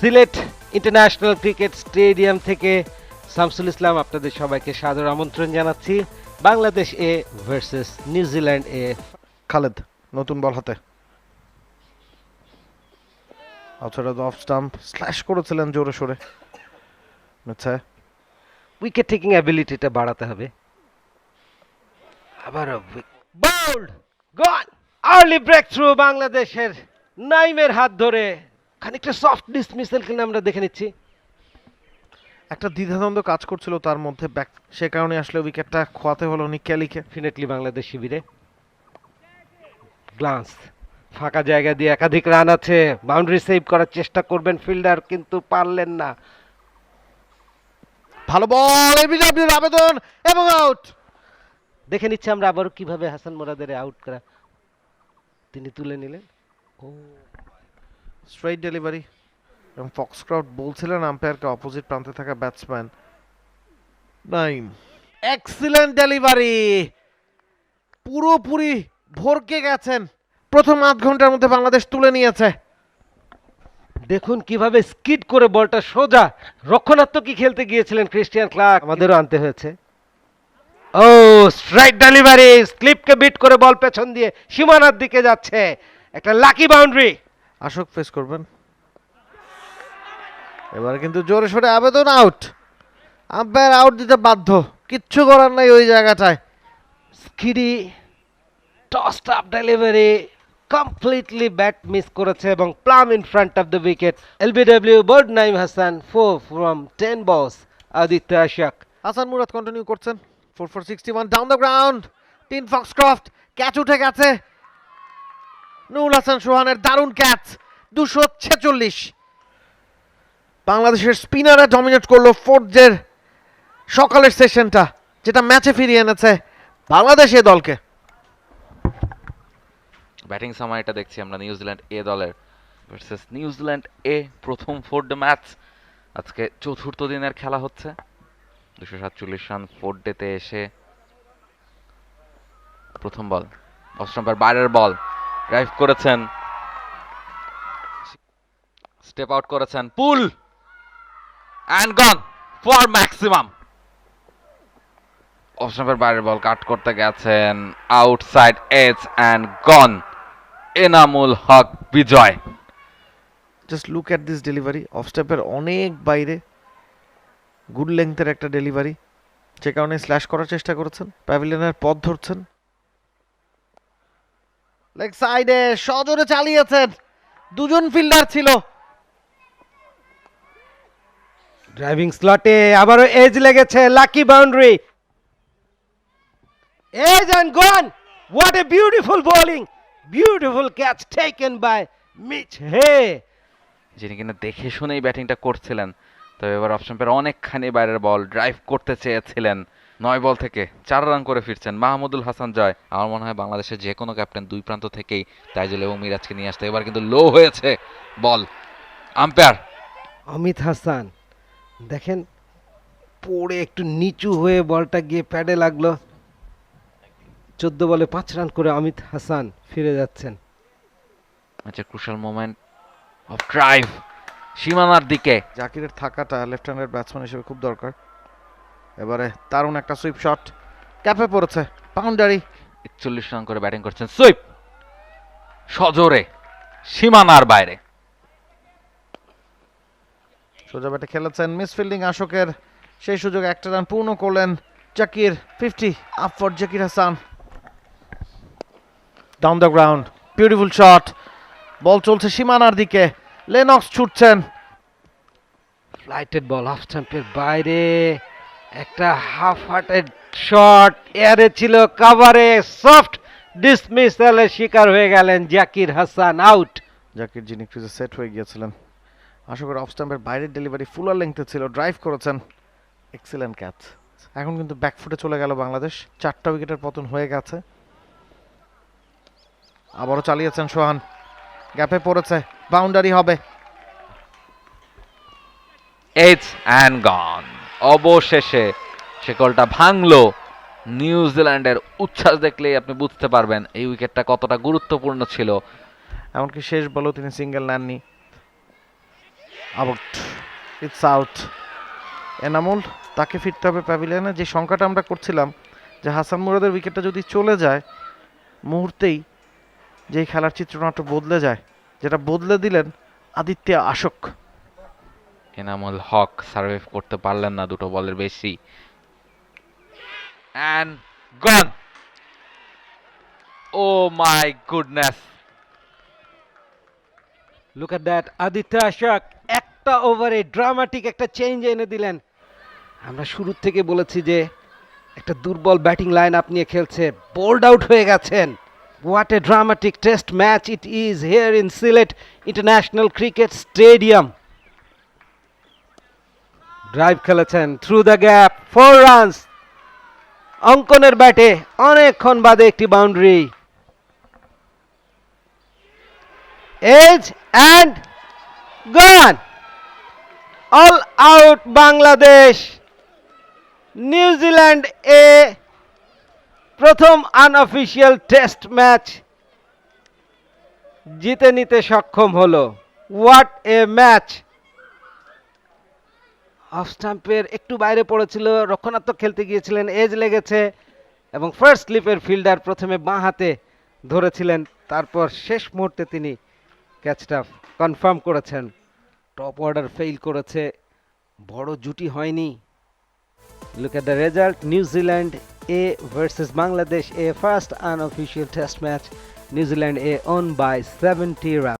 Sylhet international cricket stadium থেকে শামসুল ইসলাম আপনাদের সবাইকে সাদর আমন্ত্রণ জানাচ্ছি। Bangladesh A versus New Zealand A. Khaled নতুন বল হাতে। আউটসাইড অফ স্টাম্প স্ল্যাশ করেছিলেন জোরে সোরে। আচ্ছা। উইকেট টেকিং অ্যাবিলিটিটা বাড়াতে হবে। আবার bowled gone early breakthrough বাংলাদেশের নাইমের হাত ধরে। খানিকটা সফট ডিসমিসাল কিনা আমরা দেখে নিচ্ছি। একটা দ্বিধাদ্বন্দ্ব কাজ করছিল তার মধ্যে ব্যাক সে কারণে আসলে উইকেটটা খোয়াতে হলো নিক ক্যালিকে ডেফিনেটলি বাংলাদেশ শিবিরে। গ্লান্স ফাঁকা জায়গা দিয়ে একাধিক রান আছে। বাউন্ডারি সেভ করার চেষ্টা করবেন ফিল্ডার কিন্তু পারলেন না। ভালো বল এবিডব্লিউর আবেদন এবং আউট দেখে নিচ্ছি আমরা আবারও কীভাবে হাসান মোরাদের আউট করা তিনি তুলে নিলেন। ও। স্ট্রেইট ডেলিভারি এবং ফক্সক্রাউড বলছিলেন আম্পায়ারকে অপোজিট প্রান্তে থাকা ব্যাটসম্যান নাইম এক্সিলেন্ট ডেলিভারি পুরোপুরি ভরকে গেছেন। প্রথম আধ ঘণ্টার মধ্যে বাংলাদেশ তুলে নিয়েছে। দেখুন কীভাবে স্কিড করে বলটা সোজা রক্ষণাত্মকই খেলতে গিয়েছিলেন ক্রিস্টিয়ান ক্লার্ক আমাদেরও আনতে হয়েছে। ও স্ট্রাইক ডেলিভারি স্লিপকে বিট করে বল পেছন দিয়ে সীমানার দিকে যাচ্ছে। একটা লাকি বাউন্ডারি আশোক ফেস করবেন। এবারে কিন্তু জোরে সোরে আবেদন আউট আম্পায়ার আউট দিতে বাধ্য। কিচ্ছু করার নাই ওই জায়গাটায়। Skidded tossed up delivery completely bat miss করেছে এবং plumb in front of the wicket LBW bowled Naim Hasan four from ten balls Aditya Ashok Hasan Murad continue করছেন। Four four sixty one down the ground তিন Foxcroft catch উঠে গেছে। নুরুল হাসান সোহানের দারুণ catch, দুশো ছেচল্লিশ। বাংলাদেশের স্পিনাররা ডমিনেট করল ফোর্থের সকালের সেশনটা, যেটা ম্যাচে ফিরিয়ে এনেছে বাংলাদেশ এ দলকে। ব্যাটিং সময়টা দেখছি আমরা নিউজিল্যান্ড এ দলের ভার্সেস নিউজিল্যান্ড এ প্রথম ফোর ডে ম্যাচ আজকে চতুর্থ দিনের খেলা হচ্ছে। দুশো সাতচল্লিশ রান ফোর ডেতে এসে প্রথম বল অস্ট্রাম্পার বাইরের বল। ড্রাইভ করেছেন। স্টেপ আউট করেছেন। Pull and gone for maximum অস্ট্রাম্পার বাইরের বল কাট করতে গেছেন। Outside edge and gone Enamul Haque Bijoy. Just look at this delivery off স্টেপের অনেক বাইরে। গুড লেংথের একটা ডেলিভারি যে কারণে স্ল্যাশ করার চেষ্টা করেছেন। প্যাভিলিয়নের পথ ধরছেন। লেগ সাইডে সজোরে চালিয়েছেন। দুজন ফিল্ডার ছিল। ড্রাইভিং স্লটে আবারও এজ লেগেছে lucky boundary. Edge and gone what a beautiful bowling beautiful catch taken by Mitch Hay যিনি কিনা দেখে শুনেই ব্যাটিংটা করছিলেন তবে এবার অপশন পেয়ে অনেকখানি বাইরের বল ড্রাইভ করতে চেয়েছিলেন। নয় বল থেকে চার রান করে ফিরছেন মাহমুদুল হাসান জয়। আমার মনে হয় বাংলাদেশের যে কোনো ক্যাপ্টেন দুই প্রান্ত থেকেই তাইজুল এবং মিরাজকে নিয়ে আসতে এবার কিন্তু লো হয়েছে বল। আম্পায়ার। অমিত হাসান দেখেন পড়ে একটু নিচু হয়ে বলটা গিয়ে প্যাডে লাগল। চোদ্দ বলে পাঁচ রান করে অমিত হাসান ফিরে যাচ্ছেন। ম্যাচের ক্রুশাল মোমেন্ট অফ ড্রাইভ সীমানার দিকে। জাকিরের থাকাটা লেফট হ্যান্ডের ব্যাটসম্যান হিসেবে খুব দরকার। এবারে দারুণ একটা সুইপ শট ক্যাপে পড়েছে বাউন্ডারি একচল্লিশ রান করে ব্যাটিং করছেন সুইপ সজোরে সীমানার বাইরে। সোজা ব্যাটে খেলেছেন মিস ফিল্ডিং আশোকের। সেই সুযোগ একটা রান পূর্ণ করলেন Zakir fifty up for Zakir Hasan. Down the ground beautiful shot ball চলছে সীমানার দিকে লেনক্স ছুটছেন। ফ্লাইটেড বল অফ স্টাম্পের বাইরে। একটা হাফ হার্টেড শট এয়ারে ছিল কাভারে সফট ডিসমিসালের শিকার হয়ে গেলেন জাকির হাসান আউট জাকির যিনি ক্রিজে সেট হয়ে গিয়েছিলেন। আশোকের অফ স্টাম্পের বাইরের ডেলিভারি ফুলার লেংথে ছিল। ড্রাইভ করেছেন। এক্সিলেন্ট ক্যাচ এখন কিন্তু ব্যাকফুটে চলে গেল বাংলাদেশ। চারটা উইকেটের পতন হয়ে গেছে। আবারও চালিয়েছেন সোহান। গ্যাপে পড়েছে। বাউন্ডারি হবে। এইচ অ্যান্ড গন অবশেষে শেকলটা ভাঙলো। নিউজিল্যান্ডের উচ্ছ্বাস দেখলেই আপনি বুঝতে পারবেন এই উইকেটটা কতটা গুরুত্বপূর্ণ ছিল। এমনকি শেষ বলেও তিনি সিঙ্গেল নেননি। আউট ইটস আউট এনামুল, তাকে ফিরতে হবে প্যাভিলিয়নে যে সংখ্যাটা আমরা করছিলাম, যে হাসান মুরাদের উইকেটটা যদি চলে যায়, মুহূর্তেই যেই খেলার চিত্রনাট্য বদলে যায়, যেটা বদলে দিলেন আদিত্য আশোক। এনামুল হক সার্ভাইভ করতে পারলেন না, দুটো বলের বেশি। And gone oh my goodness look at that Aditya Ashok একটা ওভারে ড্রামাটিক একটা চেঞ্জ এনে দিলেন। আমরা শুরু থেকে বলেছি যে, একটা দুর্বল ব্যাটিং লাইন আপ নিয়ে খেলছে বোল্ড আউট হয়ে গেছেন। What a dramatic test match it is here in Sylhet international cricket stadium drive খেলেছেন through the gap four runs অঙ্কনের ব্যাটে অনেকক্ষণ বাদে একটি boundary edge and gone all out Bangladesh New Zealand A প্রথম unofficial test match জিতে নিতে সক্ষম হলো। হোয়াট এ ম্যাচ অফ স্টাম্পের একটু বাইরে পড়েছিল, রক্ষণাত্মক খেলতে গিয়েছিলেন, এজ লেগেছে এবং ফার্স্ট স্লিপের ফিল্ডার প্রথমে বাঁ হাতে ধরেছিলেন, তারপর শেষ মুহূর্তে তিনি ক্যাচটা কনফার্ম করেছেন। টপ অর্ডার ফেইল করেছে, বড় জুটি হয়নি। Look at the result New Zealand A versus Bangladesh A first unofficial test match New Zealand A won by seventy run